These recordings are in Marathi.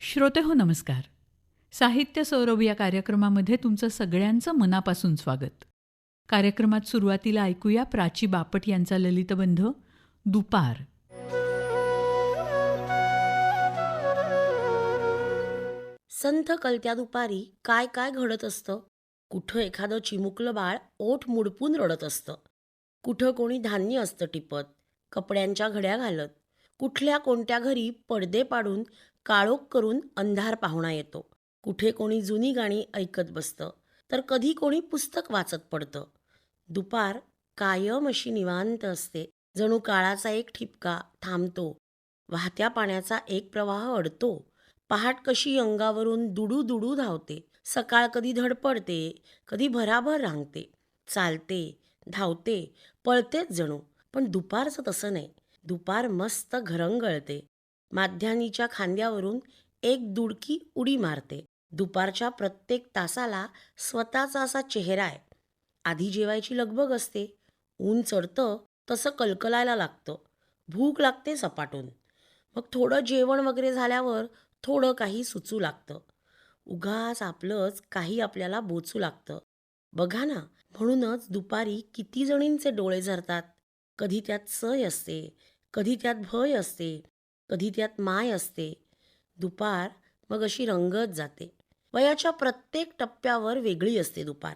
श्रोते हो नमस्कार. साहित्य सौरभ या कार्यक्रमामध्ये तुमचं सगळ्यांचं मनापासून स्वागत. कार्यक्रमात सुरुवातीला ऐकूया प्राची बापट यांचा ललितबंध दुपार. संथ कलत्या दुपारी काय काय घडत असतं? कुठं एखादं चिमुकलं बाळ ओठ मुडपून रडत असतं? कुठं कोणी धान्य असतं टिपत? कपड्यांच्या घड्या घालत? कुठल्या कोणत्या घरी पडदे पाडून काळोख करून अंधार पाहुणा येतो. कुठे कोणी जुनी गाणी ऐकत बसतं तर कधी कोणी पुस्तक वाचत पडतं. दुपार कायम अशी निवांत असते. जणू काळाचा एक ठिपका थांबतो. वाहत्या पाण्याचा एक प्रवाह अडतो. पहाट कशी अंगावरून दुडू दुडू धावते. सकाळ कधी धडपडते कधी भराभर रांगते. चालते धावते पळतेच जणू. पण दुपारचं तसं नाही. दुपार मस्त घरंगळते. माध्यानीच्या खांद्यावरून एक दुडकी उडी मारते. दुपारच्या प्रत्येक तासाला स्वतःचा असा चेहरा आहे. आधी जेवायची लगबग असते. ऊन चढतं तसं कलकलायला लागतं. भूक लागते सपाटून. मग थोडं जेवण वगैरे झाल्यावर थोडं काही सुचू लागतं. उगाच आपलंच काही आपल्याला बोचू लागतं. बघा ना म्हणूनच दुपारी किती जणींचे डोळे झरतात. कधी त्यात सय असते कधी त्यात भय असते. कधी त्यात माय असते दुपार मग अशी रंगत जाते. वयाच्या प्रत्येक टप्प्यावर वेगळी असते दुपार.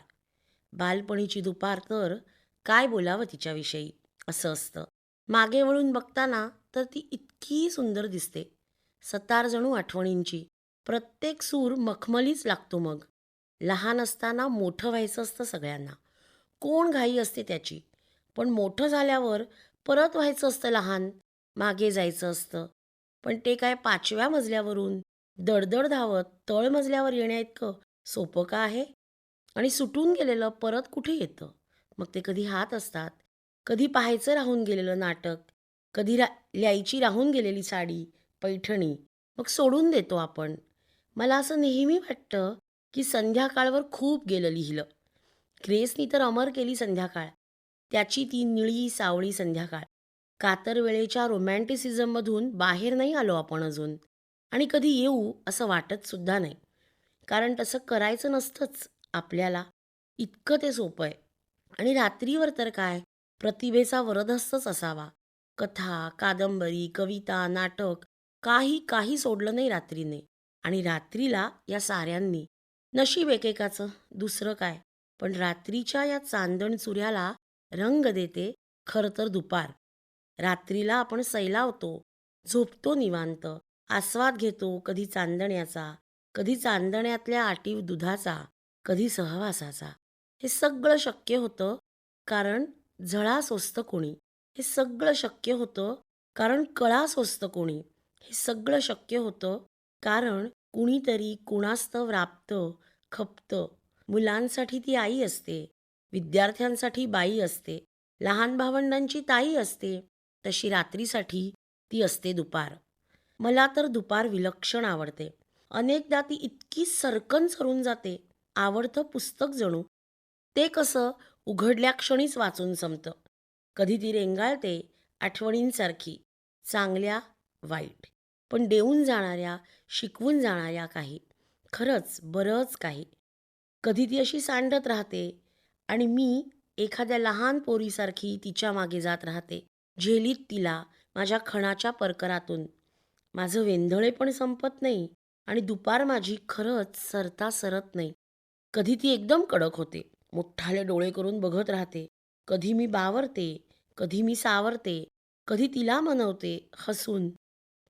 बालपणीची दुपार तर काय बोलावं तिच्याविषयी? असं असतं. मागे वळून बघताना तर ती इतकी सुंदर दिसते. सतार जणू आठवणींची. प्रत्येक सूर मखमलीच लागतो मग. लहान असताना मोठं व्हायचं असतं सगळ्यांना. कोण घाई असते त्याची? पण मोठं झाल्यावर परत व्हायचं असतं लहान. मागे जायचं असतं. पण ते काय पाचव्या मजल्यावरून? दडदड धावत तळ मजल्यावर येण्याइतकं सोपं का आहे? आणि सुटून गेलेलं परत कुठे येतं? मग ते कधी हात असतात? कधी पाहायचं राहून गेलेलं नाटक? कधी रा लिहायची राहून गेलेली साडी? पैठणी? मग सोडून देतो आपण. मला असं नेहमी वाटतं की संध्याकाळवर खूप गेलं लिहिलं. ग्रेसनी तर अमर केली संध्याकाळ. त्याची ती निळी सावळी संध्याकाळ. कातर वेळेच्या रोमॅन्टिसिझममधून बाहेर नाही आलो आपण अजून. आणि कधी येऊ असं वाटत सुद्धा नाही. कारण तसं करायचं नसतंच आपल्याला. इतकं ते सोपं आहे. आणि रात्रीवर तर काय? प्रतिभेचा वरदहस्तच असावा. कथा कादंबरी कविता नाटक काही काही सोडलं नाही रात्रीने. आणि रात्रीला या साऱ्यांनी. नशीब एकेकाचं. दुसरं काय? पण रात्रीच्या या चांदण चुऱ्याला रंग देते खरं तर दुपार. रात्रीला आपण सैलावतो झोपतो निवांत आस्वाद घेतो कधी चांदण्याचा कधी चांदण्यातल्या आटीव दुधाचा कधी सहवासाचा. हे सगळं शक्य होतं कारण झळा सोसतं कोणी. हे सगळं शक्य होतं कारण कळा सोसतं कोणी. हे सगळं शक्य होतं कारण कुणीतरी कुणास्तव राबतं खपतं. मुलांसाठी ती आई असते विद्यार्थ्यांसाठी बाई असते लहान भावंडांची ताई असते. तशी रात्रीसाठी ती असते दुपार. मला तर दुपार विलक्षण आवडते. अनेकदा ती इतकी सरकन सरून जाते. आवडतं पुस्तक जणू. ते कसं उघडल्या क्षणीच वाचून संपतं. कधी ती रेंगाळते आठवणींसारखी. चांगल्या वाईट. पण देऊन जाणाऱ्या शिकवून जाणाऱ्या काही. खरंच बरंच काही. कधी ती अशी सांडत राहते आणि मी एखाद्या लहान पोरीसारखी तिच्यामागे जात राहते. झेलीत तिला माझ्या खणाच्या परकरातून. माझं वेंधळे पण संपत नाही आणि दुपार माझी खरंच सरता सरत नाही. कधी ती एकदम कडक होते. मोठाले डोळे करून बघत राहते. कधी मी बावरते कधी मी सावरते कधी तिला मनवते हसून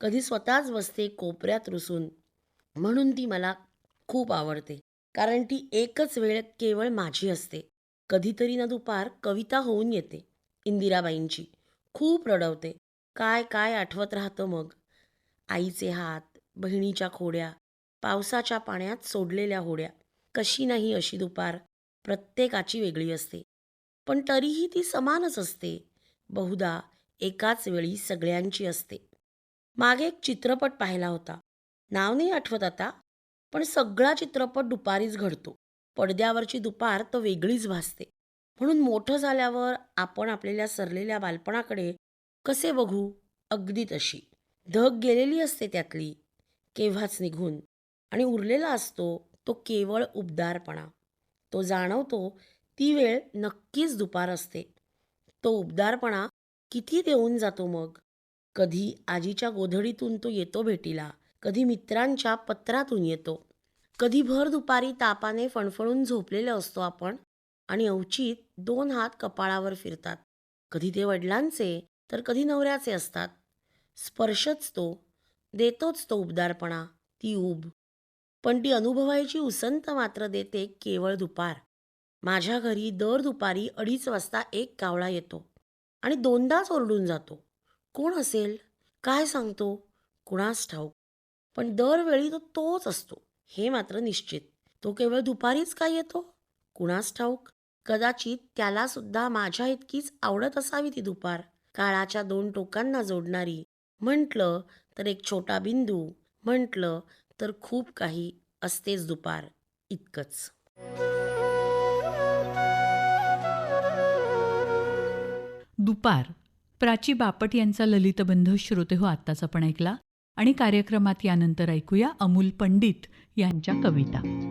कधी स्वतःच बसते कोपऱ्यात रुसून. म्हणून ती मला खूप आवडते. कारण ती एकच वेळ केवळ माझी असते. कधीतरी ना दुपार कविता होऊन येते इंदिराबाईंची. खूप रडवते. काय काय आठवत राहतं मग? आईचे हात बहिणीच्या खोड्या पावसाच्या पाण्यात सोडलेल्या होड्या. कशी नाही अशी दुपार? प्रत्येकाची वेगळी असते. पण तरीही ती समानच असते. बहुधा एकाच वेळी सगळ्यांची असते. मागे एक चित्रपट पाहिला होता. नाव नाही आठवत आता पण सगळा चित्रपट दुपारीच घडतो. पडद्यावरची दुपार तर वेगळीच भासते. म्हणून मोठं झाल्यावर आपण आपल्याला सरलेल्या बालपणाकडे कसे बघू? अगदी तशी. धग गेलेली असते त्यातली केव्हाच निघून. आणि उरलेला असतो तो केवळ उबदारपणा. तो जाणवतो ती वेळ नक्कीच दुपार असते. तो उबदारपणा किती देऊन जातो मग? कधी आजीच्या गोधडीतून तो येतो भेटीला कधी मित्रांच्या पत्रातून येतो. कधी भर दुपारी तापाने फणफणून झोपलेलं असतो आपण. आणि अवचित दोन हात कपाळावर फिरतात. कधी ते वडिलांचे तर कधी नवऱ्याचे असतात. स्पर्शच तो देतोच तो उबदारपणा ती ऊब पण ती अनुभवायची उसंत मात्र देते केवळ दुपार. माझ्या घरी दर दुपारी अडीच वाजता एक कावळा येतो आणि दोनदाच ओरडून जातो. कोण असेल? काय सांगतो? कुणास ठाऊक. पण दरवेळी तो तोच असतो. हे मात्र निश्चित. तो केवळ दुपारीच काय येतो? कुणास ठाऊक? कदाचित त्याला सुद्धा माझ्या इतकीच आवडत असावी ती दुपार. काळाच्या दोन टोकांना जोडणारी. म्हटलं तर एक छोटा बिंदू. म्हटलं तर खूप काही असतेच दुपार. इतकंच. दुपार. प्राची बापट यांचा ललितबंध श्रोते हो आत्ताच आपण ऐकला. आणि कार्यक्रमात यानंतर ऐकूया अमूल पंडित यांच्या कविता.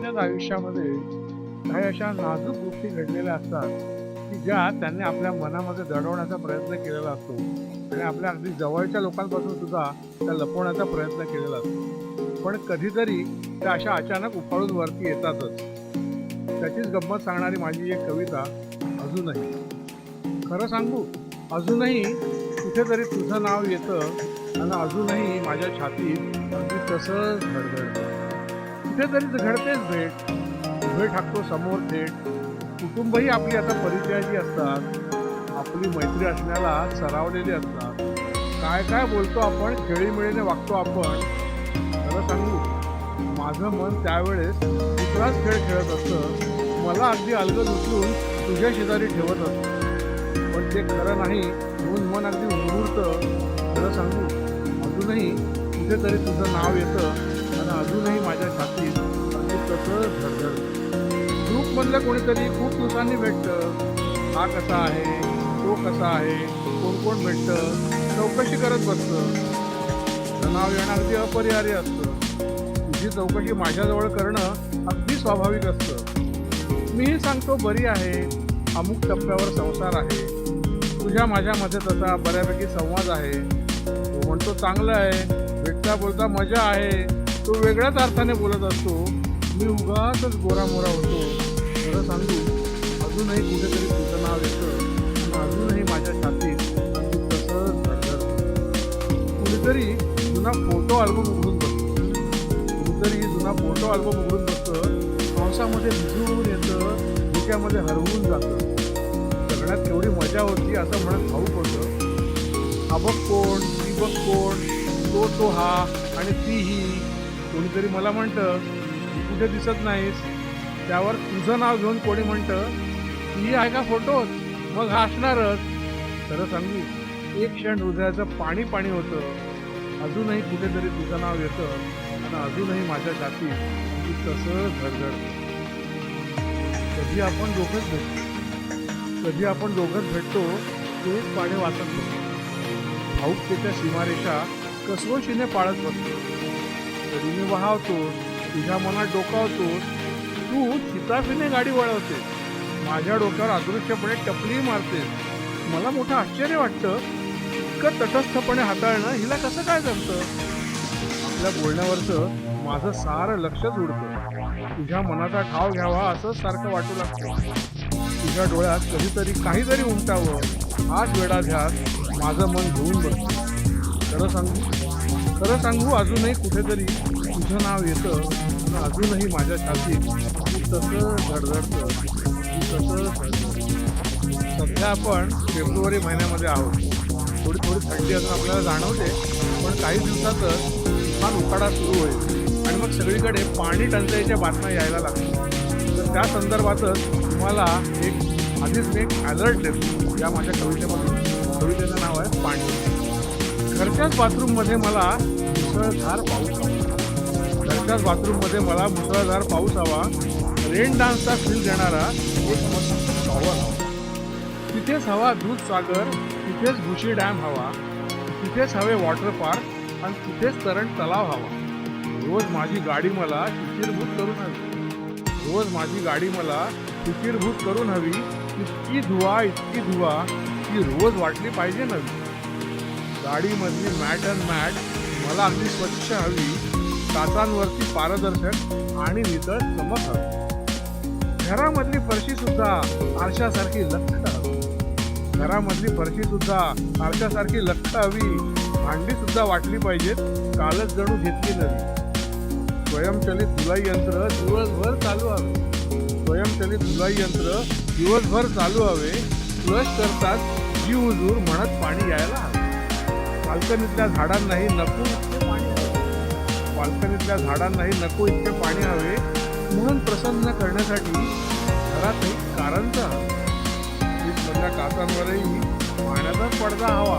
प्रत्येकाच्याच आयुष्यामध्ये काही अशा नाजूक गोष्टी घडलेल्या असतात की ज्या त्यांनी आपल्या मनामध्ये दडवण्याचा प्रयत्न केलेला असतो. आणि आपल्या अगदी जवळच्या लोकांपासून सुद्धा त्या लपवण्याचा प्रयत्न केलेला असतो. पण कधीतरी त्या अशा अचानक उफाळून वरती येतातच. त्याचीच गंमत सांगणारी माझी एक कविता अजूनही. खरं सांगू? अजूनही कुठेतरी तुझं नाव येतं आणि अजूनही माझ्या छातीत अगदी तसंच घडघडतं कुठेतरीच घडतेच भेट. उभे ठाकतो समोर थेट. कुटुंबही आपली आता परिचयाची असतात. आपली मैत्री असण्याला सरावलेली असतात. काय काय बोलतो आपण खेळीमेळीने वागतो आपण खरं सांगू माझं मन त्यावेळेस दुसराच खेळ खेळत असतं. मला अगदी अलगद उचलून तुझ्या शेजारी ठेवत असतं. पण ते खरं नाही म्हणून मन अगदी उघडतं खरं सांगू अजूनही कुठेतरी तुझं नाव येतं. अजूनही माझ्या छातीत. अगदी तसंच धडधड. ग्रुपमधलं कोणीतरी खूप दिवसांनी भेटतं हा कसा आहे? तो कसा आहे? कोण कोण भेटतं? चौकशी करत बसतं. नाव येणं अगदी अपरिहार्य असतं. तुझी चौकशी माझ्याजवळ करणं अगदी स्वाभाविक असतं. मीही सांगतो बरी आहे. अमुक टप्प्यावर संसार आहे. तुझ्या माझ्यामध्ये तसा बऱ्यापैकी संवाद आहे. तो म्हणतो चांगलं आहे. भेटता बोलता मजा आहे. तो वेगळ्याच अर्थाने बोलत असतो. मी उगाच गोरामोरा होतो. खरं सांगू अजूनही कुठेतरी तुझं नाव येतं अजूनही माझ्या छातीत तसंच कुणीतरी जुना फोटो अल्बम उघडून बसतो कुणीतरी जुना फोटो अल्बम उघडून बसतं पावसामध्ये भिजून येतं धुक्यामध्ये हरवून जातं. जगण्यात एवढी मजा होती असं म्हणत भाऊक होतं. अबक कोण ती बघ कोण तो तो हा आणि ती ही कोणीतरी मला म्हणतं तू कुठे दिसत नाहीस? त्यावर तुझं नाव घेऊन कोणी म्हणतं ही आहे का फोटो मग हा असणारच. खरं सांगू एक क्षण हृदयाचं पाणी पाणी होतं. अजूनही कुठेतरी तुझं नाव येतं आणि अजूनही माझ्या छातीत अगदी म्हणजे तसंच धडधडतं कधी आपण दोघंच भेटतो. कधी आपण दोघंच भेटतो तेच पाणी वाचत बसतो. भाऊकतेच्या सीमारेषा कसोशीने पाळत बसतो. कधी मी तुझ्या मनात डोकावतो तू चिताफीने गाडी वळवते. माझ्या डोक्यावर अदृश्यपणे टपली मारते. मला मोठं आश्चर्य वाटतं. इतकं तटस्थपणे हाताळणं हिला कसं काय जमतं? आपल्या बोलण्यावरचं माझं सारं लक्षच उडतं तुझ्या मनाचा ठाव घ्यावा असं सारखं वाटू लागतं. तुझ्या डोळ्यात कधीतरी काहीतरी उमटावं. हाच वेळा घ्या माझं मन घेऊन बसतं. खरं सांगू खरं सांगू अजूनही कुठेतरी तुझं नाव येतं अजूनही माझ्या छातीत तसं धडधडतं तसं सध्या आपण फेब्रुवारी महिन्यामध्ये आहोत. थोडी थोडी थंडी अजून आपल्याला जाणवते पण काही दिवसातच फार उकाडा सुरू होईल. आणि मग सगळीकडे पाणी टंचाईच्या बातम्या यायला लागतील. तर त्या संदर्भातच तुम्हाला एक आधीच मी एक अलर्ट देतो. या माझ्या कवितेमधून. कवितेचं नाव आहे पाणी. घरच्याच बाथरूममध्ये मला मुसळधार पाऊस हवा. घरच्याच बाथरूममध्ये मला मुसळधार पाऊस हवा. रेन डान्सचा फील देणारा एक मस्त शॉवर हवा. तिथेच हवा दूधसागर तिथेच भुशी डॅम हवा तिथेच हवे वॉटर पार्क आणि तिथेच तरण तलाव हवा. रोज माझी गाडी मला शिथिरभूत करून हवी. रोज माझी गाडी मला शिथिरभूत करून हवी. इतकी धुवा इतकी धुवा ती रोज वाटली पाहिजे नवी. गाडीमधली मॅट अँड मॅट मला अगदी स्वच्छ हवी काचांवरती पारदर्शक आणि नितळ चमक हवी. घरामधली फरशी सुद्धा आरशासारखी लक्ष हवी. घरामधली फरशी सुद्धा आरशासारखी लक्ष हवी भांडी सुद्धा वाटली पाहिजेत कालच जणू घेतली नवी. स्वयंचलित धुलाई यंत्र दिवसभर चालू हवे. स्वयंचलित धुलाई यंत्र दिवसभर चालू हवे फ्लश करतात जीव उजूर म्हणत पाणी यायला बाल्कनीतल्या झाडांनाही नको इतके पाणी हवे बाल्कनीतल्या झाडांनाही नको इतके पाणी हवे. म्हणून प्रसन्न करण्यासाठी घरात एक कारंजा मधल्या काचांवरही पाण्याचाच पडदा हवा.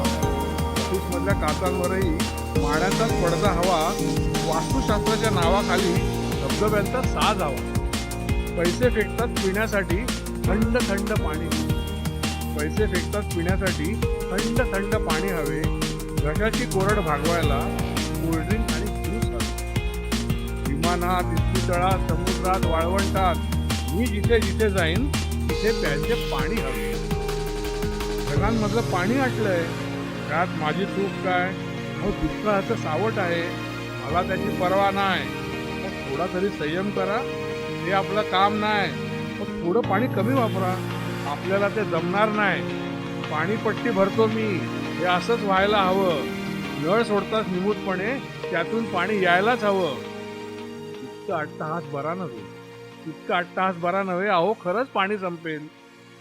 मधल्या काचांवरही पाण्याचाच पडदा हवा. वास्तुशास्त्राच्या नावाखाली धबधब्यांचा साज हवा. पैसे फेकतात पिण्यासाठी थंड थंड पाणी. पैसे फेकतात पिण्यासाठी थंड थंड पाणी हवे. घशाची कोरड भागवायला कोल्ड्रिंक आणि ज्यूस हवे. विमानात इस्पितळात समुद्रात वाळवंटात मी जिथे जिथे जाईन तिथे प्यायचे पाणी हवे. ढगांमधलं पाणी आटलंय. त्यात माझी चूक काय? अहो दुष्काळाचं सावट आहे. मला त्याची पर्वा नाही. मग थोडा तरी संयम करा. हे आपलं काम नाही. मग थोडं पाणी कमी वापरा. आपल्याला ते जमणार नाही. पाणीपट्टी भरतो मी. हे असंच व्हायला हवं. नळ सोडताच निमूटपणे त्यातून पाणी यायलाच हवं. इतकं अट्टहास बरा नव्हे. इतकं अट्टहास बरा नव्हे अहो खरंच पाणी संपेल.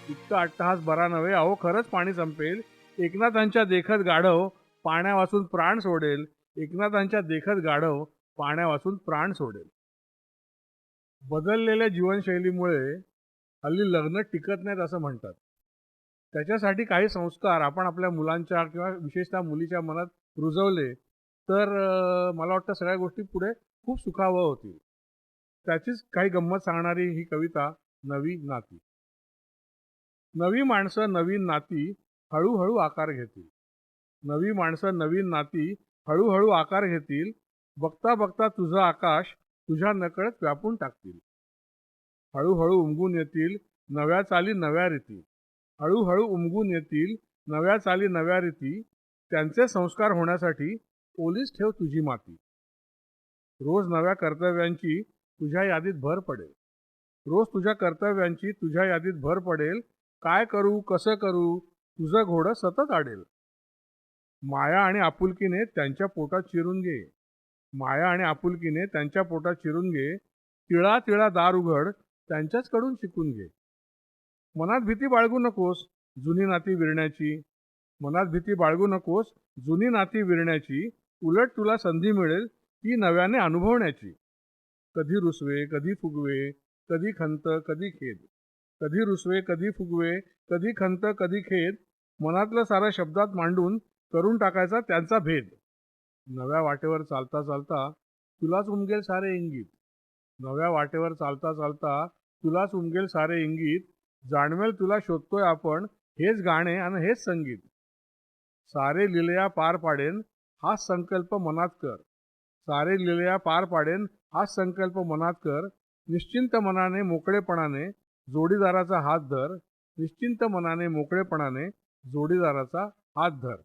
इतकं अट्टहास बरा नव्हे अहो खरंच पाणी संपेल. एकनाथांच्या देखत गाढव पाण्यावासून प्राण सोडेल. एकनाथांच्या देखत गाढव पाण्यावासून प्राण सोडेल. बदललेल्या जीवनशैलीमुळे हल्ली लग्न टिकत नाहीत असं म्हणतात. त्याच्यासाठी काही संस्कार आपण आपल्या मुलांच्या किंवा विशेषतः मुलीच्या मनात रुजवले तर मला वाटतं सगळ्या गोष्टी पुढे खूप सुखावं होतील. त्याचीच काही गंमत सांगणारी ही कविता नवी नाती. नवी माणसं नवीन नाती हळूहळू आकार घेतील. नवी माणसं नवीन नाती हळूहळू आकार घेतील. बघता बघता तुझं आकाश तुझ्या नकळत व्यापून टाकतील. हळूहळू उमगून येतील. नव्या चाली नव्या रीती. हळूहळू उमगून येतील नव्या चाली नव्या रीती त्यांचे संस्कार होण्यासाठी पोलीस ठेव तुझी माती. रोज नव्या कर्तव्यांची तुझ्या यादीत भर पडेल. रोज तुझ्या कर्तव्यांची तुझ्या यादीत भर पडेल. काय करू कसं करू तुझं घोडं सतत आडेल. माया आणि आपुलकीने त्यांच्या पोटात चिरून घे. माया आणि आपुलकीने त्यांच्या पोटात चिरून घे. तिळा तिळा दार उघड त्यांच्याचकडून शिकून घे. मनात भीती बाळगू नकोस जुनी नाती विरण्याची. मनात भीती बाळगू नकोस जुनी नाती विरण्याची. उलट तुला संधी मिळेल ती नव्याने अनुभवण्याची. कधी रुसवे कधी फुगवे कधी खंत कधी खेद. कधी रुसवे कधी फुगवे कधी खंत कधी खेद. मनातलं सारा शब्दात मांडून करून टाकायचा त्यांचा भेद. नव्या वाटेवर चालता चालता तुलाच उमगेल सारे इंगित. नव्या वाटेवर चालता चालता तुलाच उमगेल सारे इंगित. जाणवेल तुला शोधतोय आपण हेच गाणे आणि हेच संगीत. सारे लिलया पार पाडेन हा संकल्प मनात कर. सारे लिलया पार पाडेन हा संकल्प मनात कर. निश्चिंत मनाने मोकळेपणाने जोडीदाराचा हात धर. निश्चिंत मनाने मोकळेपणाने जोडीदाराचा हात धर.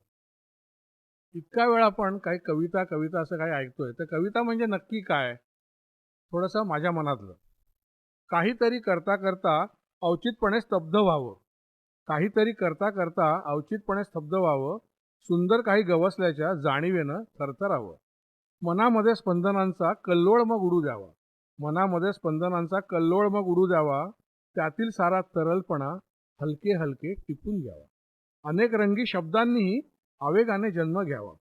इतका वेळ आपण काही कविता कविता असं काही ऐकतोय तर कविता म्हणजे नक्की काय? थोडंसं माझ्या मनातलं. काहीतरी करता करता अवचितपणे स्तब्ध व्हावं. काहीतरी करता करता अवचितपणे स्तब्ध व्हावं. सुंदर काही गवसल्याच्या जाणीवेनं थरथरावं. मनामध्ये स्पंदनांचा कल्लोळ मग उडू द्यावा. मनामध्ये स्पंदनांचा कल्लोळ मग उडू द्यावा. त्यातील सारा तरलपणा हलके हलके टिपून घ्यावा. अनेक रंगी शब्दांनीही आवेगाने जन्म घ्यावा.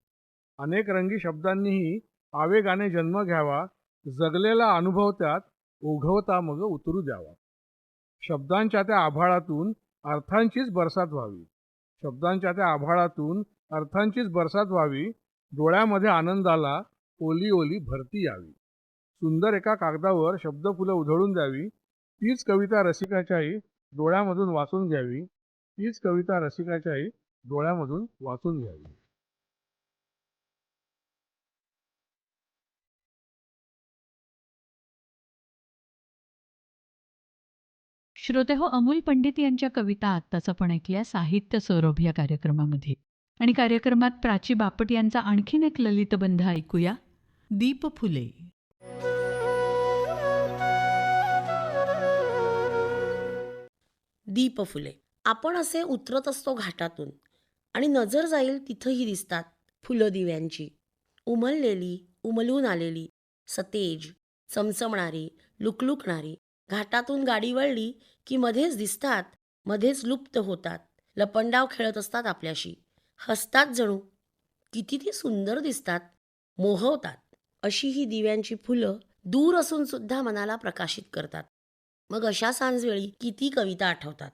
अनेक रंगी शब्दांनीही आवेगाने जन्म घ्यावा. जगलेला अनुभव त्यात ओघवता मग उतरू द्यावा. शब्दांच्या त्या आभाळातून अर्थांचीच बरसात व्हावी. शब्दांच्या त्या आभाळातून अर्थांचीच बरसात व्हावी डोळ्यामध्ये आनंदाला ओली ओली भरती यावी. सुंदर एका कागदावर शब्दफुलं उधळून द्यावी तीच कविता रसिकाच्याही डोळ्यामधून वाचून घ्यावी तीच कविता रसिकाच्याही डोळ्यामधून वाचून घ्यावी. श्रोते हो अमोल पंडित यांच्या कविता आत्ताच आपण ऐकल्या साहित्य सौरभ या कार्यक्रमामध्ये. आणि कार्यक्रमात प्राची बापट यांचा आणखीन एक ललितबंध ऐकूया. दीप फुले. दीप फुले. आपण असे उतरत असतो घाटातून आणि नजर जाईल तिथंही दिसतात फुलं दिव्यांची. उमललेली उमलून आलेली सतेज चमचमणारी लुकलुकणारी घाटातून गाडी वळली की मध्येच दिसतात मध्येच लुप्त होतात. लपंडाव खेळत असतात आपल्याशी. हसतात जणू. किती ती सुंदर दिसतात. मोहवतात. अशी ही दिव्यांची फुलं दूर असून सुद्धा मनाला प्रकाशित करतात. मग अशा सांजवेळी किती कविता आठवतात.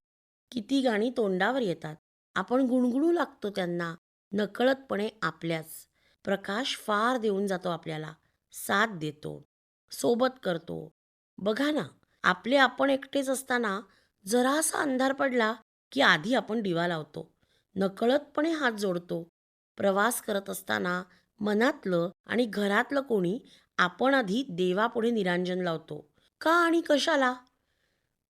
किती गाणी तोंडावर येतात. आपण गुणगुणू लागतो त्यांना. नकळतपणे आपल्याच. प्रकाश फार देऊन जातो आपल्याला. साथ देतो. सोबत करतो. बघा ना. आपले आपण एकटेच असताना जरासा अंधार पडला की आधी आपण दिवा लावतो. नकळतपणे हात जोडतो. प्रवास करत असताना मनातलं आणि घरातलं कोणी आपण आधी देवापुढे निरांजन लावतो. का आणि कशाला?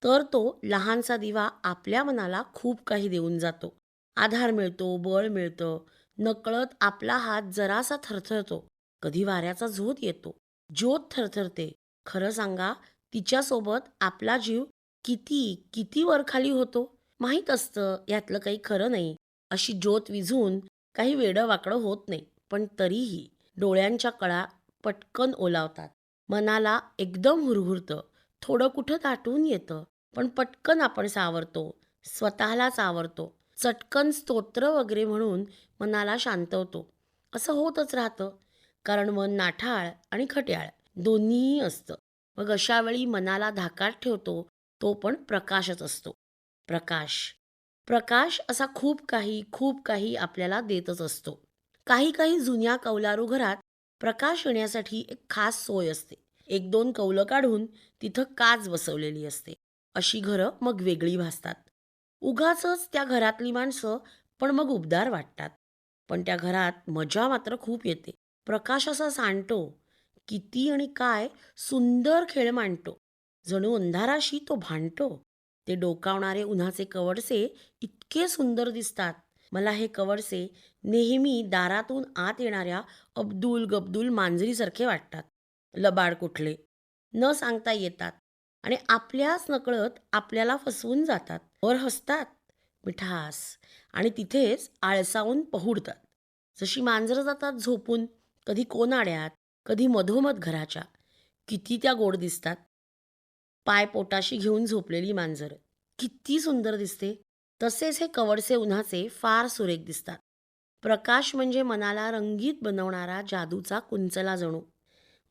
तर तो लहानसा दिवा आपल्या मनाला खूप काही देऊन जातो. आधार मिळतो बळ मिळतं. नकळत आपला हात जरासा थरथरतो. कधी वाऱ्याचा झोत येतो. ज्योत थरथरते. खरं सांगा तिच्यासोबत आपला जीव किती किती वरखाली होतो माहीत असतं यातलं काही खरं नाही. अशी ज्योत विझून काही वेडं वाकडं होत नाही. पण तरीही डोळ्यांच्या कळा पटकन ओलावतात. मनाला एकदम हुरहुरतं. थोडं कुठं दाटून येतं पण पटकन आपण सावरतो. स्वतःलाच आवरतो. चटकन स्तोत्र वगैरे म्हणून मनाला शांतवतो. असं होतच राहतं. कारण मन नाठाळ आणि खट्याळ. दोन्हीही असतं. मग अशावेळी मनाला धाकात ठेवतो तो पण प्रकाशच असतो. प्रकाश. प्रकाश असा खूप काही खूप काही आपल्याला देतच असतो. काही काही जुन्या कौलारू घरात प्रकाश येण्यासाठी एक खास सोय असते. एक दोन कौलं काढून तिथं काच बसवलेली असते. अशी घरं मग वेगळी भासतात. उगाचच त्या घरातली माणसं पण मग उबदार वाटतात. पण त्या घरात मजा मात्र खूप येते. प्रकाश असा सांडतो किती आणि काय सुंदर खेळ मांडतो. जणू अंधाराशी तो भांडतो. ते डोकावणारे उन्हाचे कवडसे इतके सुंदर दिसतात. मला हे कवडसे नेहमी दारातून आत येणाऱ्या अब्दुल गब्दुल मांजरीसारखे वाटतात. लबाड कुठले? न सांगता येतात. आणि आपल्याच नकळत आपल्याला फसवून जातात. वर हसतात. मिठास. आणि तिथेच आळसावून पहुडतात. जशी मांजरं जातात झोपून कधी कोनाड्यात कधी मधोमध घराच्या. किती त्या गोड दिसतात. पाय पोटाशी घेऊन झोपलेली मांजर. किती सुंदर दिसते. तसेच हे कवडसे उन्हाचे फार सुरेख दिसतात. प्रकाश म्हणजे मनाला रंगीत बनवणारा जादूचा कुंचला जणू.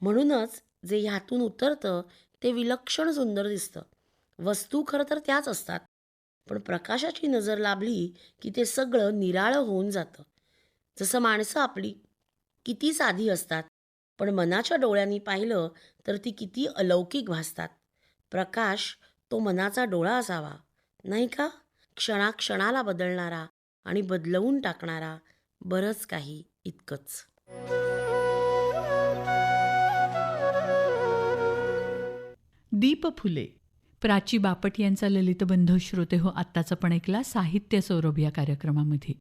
म्हणूनच जे ह्यातून उतरतं ते विलक्षण सुंदर दिसतं. वस्तू खरं तर त्याच असतात. पण प्रकाशाची नजर लाभली की ते सगळं निराळं होऊन जातं. जसं माणसं आपली. किती साधी असतात. पण मनाच्या डोळ्यांनी पाहिलं तर ती किती अलौकिक भासतात. प्रकाश तो मनाचा डोळा असावा नाही का? क्षणाक्षणाला बदलणारा आणि बदलवून टाकणारा बरंच काही इतकंच. दीप फुले. प्राची बापट यांचा ललितबंध श्रोते हो आत्ताचा पण ऐकला साहित्य सौरभ या कार्यक्रमामध्ये.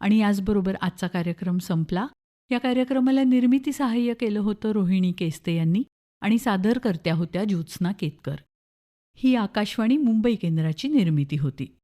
आणि याचबरोबर आजचा कार्यक्रम संपला. या कार्यक्रमाला निर्मिती सहाय्य केलं होतं रोहिणी केस्ते यांनी आणि सादरकर्त्या होत्या ज्योत्स्ना केतकर. ही आकाशवाणी मुंबई केंद्राची निर्मिती होती.